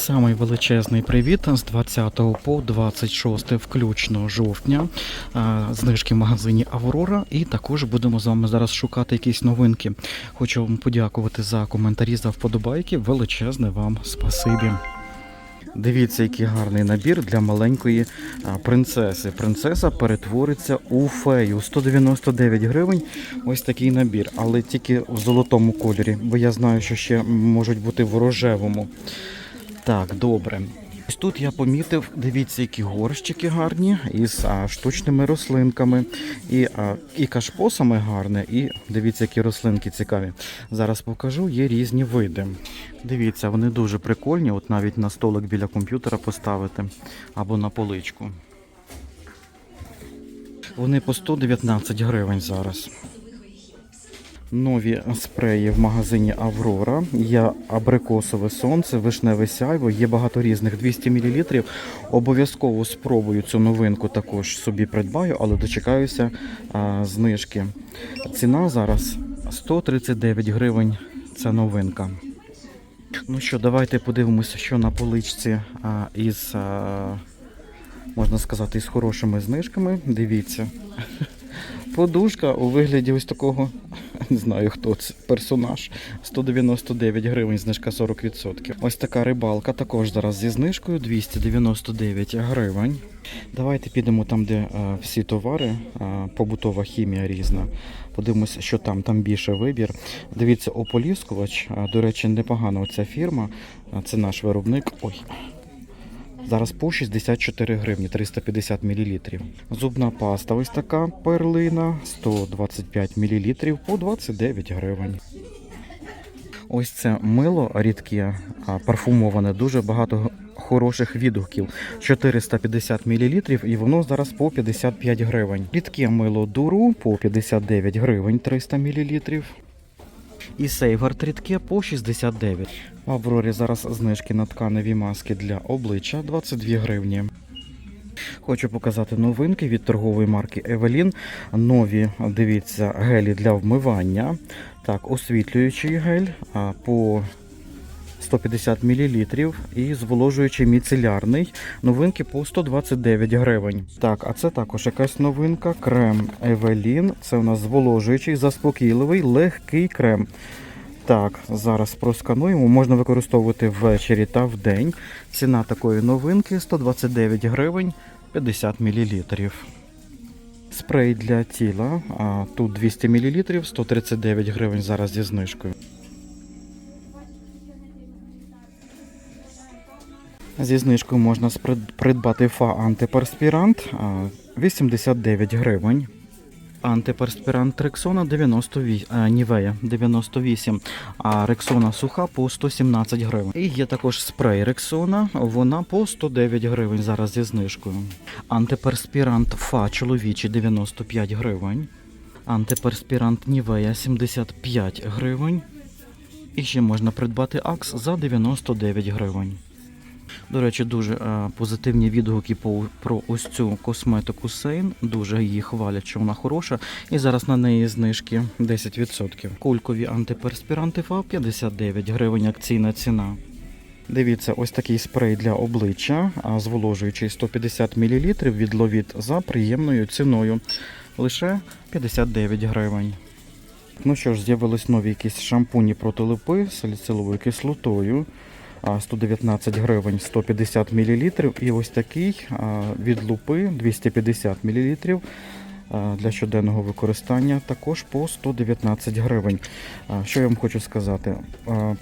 Самий величезний привіт з 20 по 26 включно жовтня. Знижки в магазині Аврора. І також будемо з вами зараз шукати якісь новинки. Хочу вам подякувати за коментарі, за вподобайки. Величезне вам спасибі. Дивіться, який гарний набір для маленької принцеси. Принцеса перетвориться у фею. 199 гривень. Ось такий набір, але тільки в золотому кольорі, бо я знаю, що ще можуть бути в рожевому. Так, добре. Ось тут я помітив, дивіться, які горщики гарні із а, штучними рослинками і, а, і кашпосами гарне, і дивіться, які рослинки цікаві. Зараз покажу, є різні види. Дивіться, вони дуже прикольні, от навіть на столик біля комп'ютера поставити або на поличку. Вони по 119 гривень зараз. Нові спреї в магазині Аврора. Є абрикосове сонце, вишневе сяйво, є багато різних 200 мл. Обов'язково спробую цю новинку також собі придбаю, але дочекаюся а, знижки. Ціна зараз 139 гривень. Ця новинка. Ну що, давайте подивимося, що на поличці а, із, а, можна сказати, із хорошими знижками. Дивіться. Подушка у вигляді ось такого, не знаю хто це, персонаж. 199 гривень, знижка 40%. Ось така рибалка також зараз зі знижкою 299 гривень. Давайте підемо там, де е, всі товари, е, побутова хімія різна. Подивимося, що там, там більше вибір. Дивіться, ополіскувач. е, До речі, непогана оця фірма. Е, Це наш виробник. Ой, Зараз по 64 гривні 350 мл. Зубна паста ось така перлина 125 мл по 29 гривень. Ось це мило рідке, парфумоване, дуже багато хороших відгуків. 450 мл і воно зараз по 55 гривень. Рідке мило дуру по 59 гривень 300 мл. І сейвер рідке по 69. В Аврорі зараз знижки на тканеві маски для обличчя 22 гривні. Хочу показати новинки від торгової марки Евелін. Нові, дивіться, гелі для вмивання. Так, освітлюючий гель по 150 мл і зволожуючий міцелярний. Новинки по 129 гривень. Так, а це також якась новинка. Крем Evelyn. Це у нас зволожуючий, заспокійливий, легкий крем. Так, зараз проскануємо. Можна використовувати ввечері та вдень. Ціна такої новинки 129 гривень 50 мл. Спрей для тіла. Тут 200 мл, 139 гривень зараз зі знижкою. Зі знижкою можна придбати фа антиперспірант 89 гривень. Антиперспірант Рексона 98, а, Нівея 98, а Рексона суха по 117 гривень. І є також спрей Рексона, вона по 109 гривень зараз зі знижкою. Антиперспірант Фа чоловічий 95 гривень. Антиперспірант Нівея 75 гривень. І ще можна придбати Акс за 99 гривень. До речі, дуже е, позитивні відгуки по, про ось цю косметику Сейн. Дуже її хвалять, що вона хороша. І зараз на неї знижки 10%. Кулькові антиперспіранти ФА 59 гривень акційна ціна. Дивіться, ось такий спрей для обличчя, зволожуючий 150 мл від Ловіт за приємною ціною. Лише 59 гривень. Ну що ж, з'явились нові якісь шампуні проти липи з саліциловою кислотою. А, 119 гривень 150 мл. І ось такий від лупи 250 мл для щоденного використання також по 119 гривень. Що я вам хочу сказати?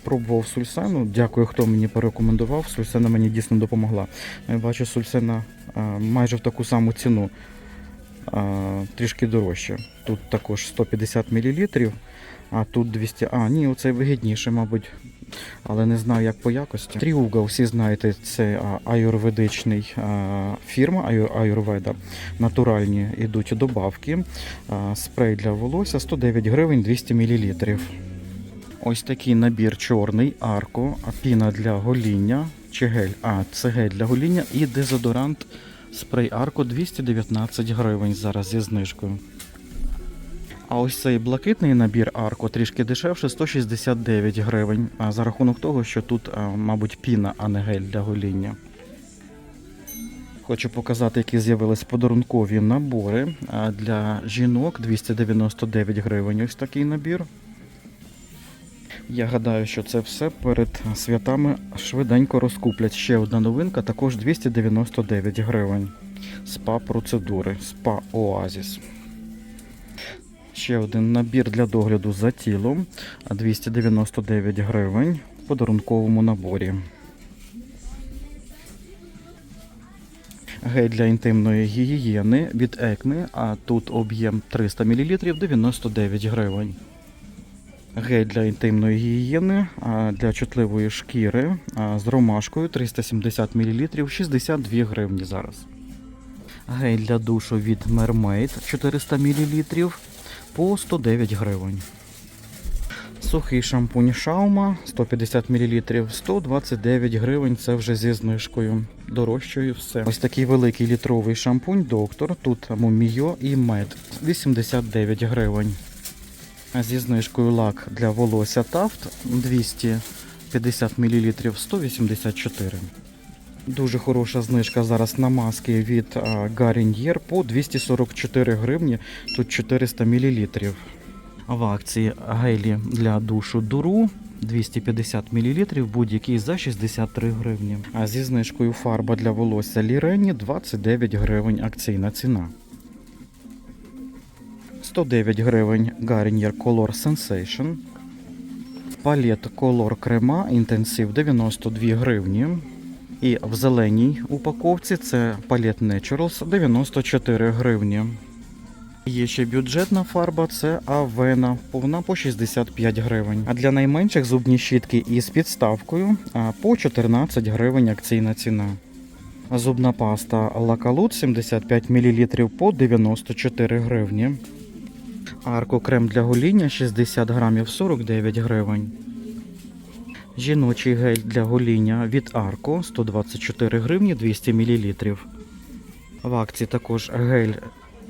Пробував сульсену. Дякую, хто мені порекомендував. Сульсена мені дійсно допомогла. Я бачу сульсена майже в таку саму ціну. Трішки дорожче. Тут також 150 мл, а тут 200. А, ні, оцей вигідніше, мабуть. Але не знаю, як по якості. Тріуга, всі знаєте, це аюрведичний фірма Аюрведа. Натуральні йдуть добавки. Спрей для волосся 109 гривень 200 мл. Ось такий набір чорний, арко, піна для гоління чи гель. А, це гель для гоління і дезодорант спрей арко 219 гривень зараз зі знижкою. А ось цей блакитний набір Арко трішки дешевше 169 гривень. За рахунок того, що тут, мабуть, піна, а не гель для гоління. Хочу показати, які з'явились подарункові набори. Для жінок 299 гривень. Ось такий набір. Я гадаю, що це все перед святами швиденько розкуплять. Ще одна новинка, також 299 гривень. Спа процедури, спа Оазіс. Ще один набір для догляду за тілом 299 гривень в подарунковому наборі. Гель для інтимної гігієни від Екми, а тут об'єм 300 мл 99 гривень. Гель для інтимної гігієни для чутливої шкіри з ромашкою 370 мл 62 гривні зараз. Гель для душу від Mermaid 400 мл по 109 гривень. Сухий шампунь Шаума 150 мл 129 гривень. Це вже зі знижкою. Дорожчою все. Ось такий великий літровий шампунь доктор. Тут муміо і мед 89 гривень. Зі знижкою лак для волосся Тафт 250 мл 184. Дуже хороша знижка зараз на маски від Garnier по 244 гривні, тут 400 мл. В акції гелі для душу Дуру 250 мл, будь-який за 63 гривні. А зі знижкою фарба для волосся Лірені 29 гривень акційна ціна. 109 гривень Garnier Color Sensation. Палет Color Крема Intensive 92 гривні. І в зеленій упаковці це палет Naturals 94 гривні. Є ще бюджетна фарба, це Авена, повна по 65 гривень. А для найменших зубні щітки із підставкою по 14 гривень акційна ціна. Зубна паста Лакалут 75 мл по 94 гривні. Арко крем для гоління 60 грамів 49 гривень. Жіночий гель для гоління від Арко 124 гривні 200 мл. В акції також гель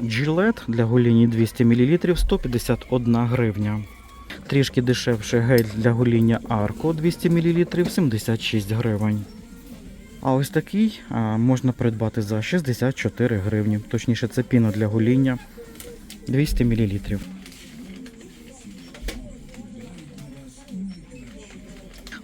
Gillette для гоління 200 мл 151 гривня. Трішки дешевше гель для гоління Арко 200 мл 76 гривень. А ось такий можна придбати за 64 гривні. Точніше, це піна для гоління 200 мл.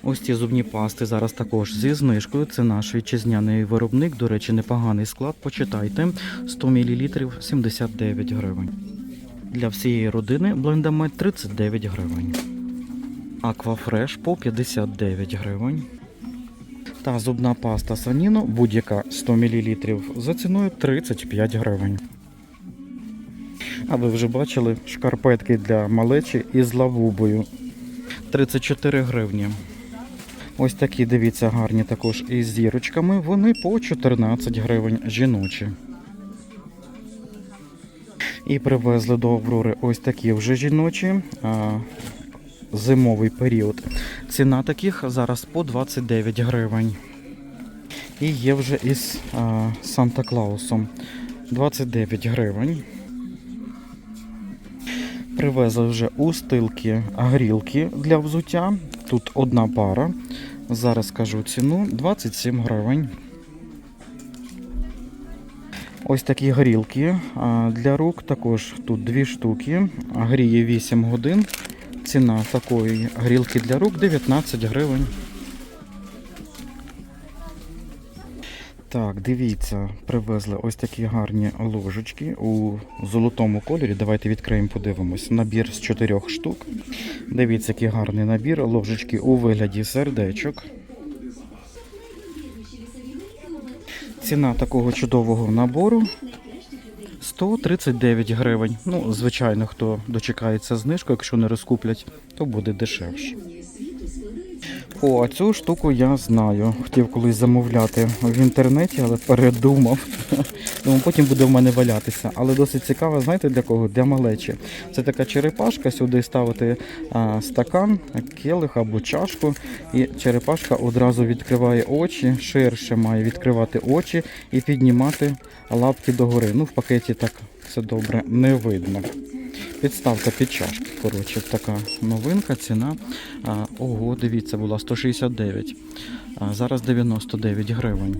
Ось ці зубні пасти зараз також зі знижкою. Це наш вітчизняний виробник. До речі, непоганий склад. Почитайте 100 мл 79 гривень. Для всієї родини блендамет 39 гривень. Аквафреш по 59 гривень. Та зубна паста Саніно будь-яка 100 мл за ціною 35 гривень. А ви вже бачили шкарпетки для малечі із лавубою 34 гривні. Ось такі, дивіться, гарні також із зірочками. Вони по 14 гривень жіночі. І привезли до Аврори ось такі вже жіночі. Зимовий період. Ціна таких зараз по 29 гривень. І є вже із Санта-Клаусом 29 гривень. Привезли вже у стилки грілки для взуття. Тут одна пара. Зараз скажу ціну 27 гривень. Ось такі грілки для рук. Також тут дві штуки. Гріє 8 годин. Ціна такої грілки для рук 19 гривень. Так, дивіться, привезли ось такі гарні ложечки у золотому кольорі. Давайте відкриємо, подивимось. Набір з чотирьох штук. Дивіться, який гарний набір. Ложечки у вигляді сердечок. Ціна такого чудового набору 139 гривень. Ну, звичайно, хто дочекається знижку, якщо не розкуплять, то буде дешевше. О, цю штуку я знаю. Хотів колись замовляти в інтернеті, але передумав. Думаю, потім буде в мене валятися. Але досить цікаво, знаєте для кого? Для малечі. Це така черепашка, сюди ставити а, стакан, келих або чашку. І черепашка одразу відкриває очі, ширше має відкривати очі і піднімати лапки догори. Ну, в пакеті так все добре не видно. Підставка під чашки. Коротше, така новинка, ціна. А, ого, дивіться, була 169. А зараз 99 гривень.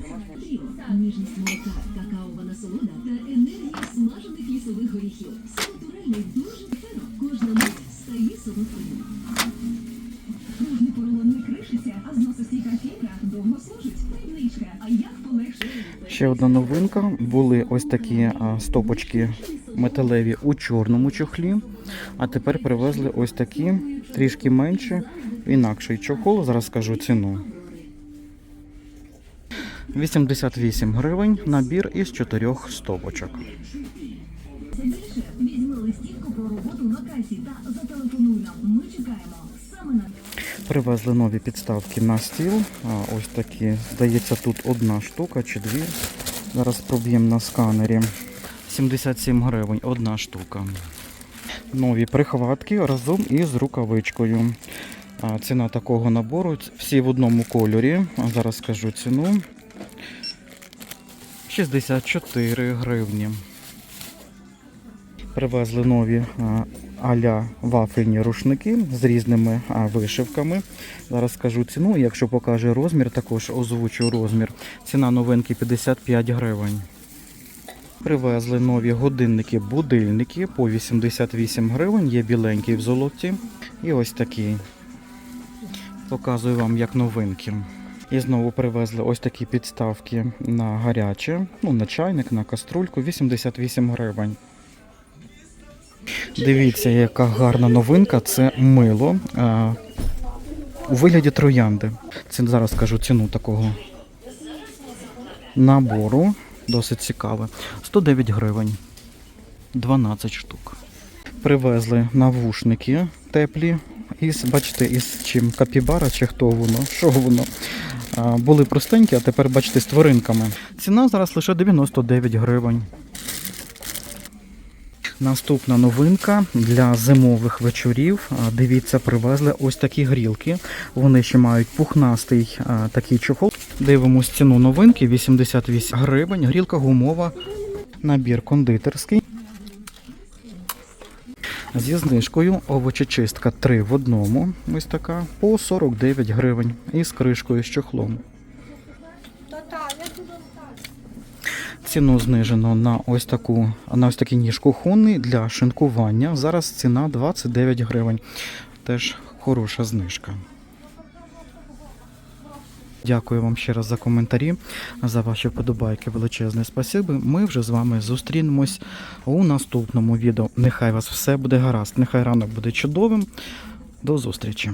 Ще одна новинка. Були ось такі а, стопочки металеві у чорному чохлі. А тепер привезли ось такі, трішки менші, інакший чохол. Зараз скажу ціну. 88 гривень набір із чотирьох стопочок. Привезли нові підставки на стіл. А, ось такі. Здається, тут одна штука чи дві. Зараз проб'ємо на сканері. 77 гривень, одна штука. Нові прихватки разом із рукавичкою. Ціна такого набору. Всі в одному кольорі. Зараз скажу ціну. 64 гривні. Привезли нові аля вафельні рушники з різними вишивками. Зараз скажу ціну. Якщо покаже розмір, також озвучу розмір. Ціна новинки 55 гривень. Привезли нові годинники-будильники по 88 гривень. Є біленький в золоті. І ось такий. Показую вам як новинки. І знову привезли ось такі підставки на гаряче, ну на чайник, на каструльку 88 гривень. Дивіться, яка гарна новинка. Це мило а, у вигляді троянди. Це зараз скажу ціну такого набору. Досить цікаве. 109 гривень. 12 штук. Привезли навушники теплі. Із, бачите, із чим капібара чи хто воно, що воно. Були простенькі, а тепер бачите з тваринками. Ціна зараз лише 99 гривень. Наступна новинка для зимових вечорів. Дивіться, привезли ось такі грілки. Вони ще мають пухнастий такий чохол. Дивимось ціну новинки 88 гривень. Грілка гумова, набір кондитерський. Зі знижкою овочечистка 3 в одному. Ось така по 49 гривень. І з кришкою з чохлом. Ціну знижено на ось таку на ось такий ніж кухонний для шинкування. Зараз ціна 29 гривень. Теж хороша знижка. Дякую вам ще раз за коментарі, за ваші вподобайки. Величезне спасибі. Ми вже з вами зустрінемось у наступному відео. Нехай вас все буде гаразд, нехай ранок буде чудовим. До зустрічі!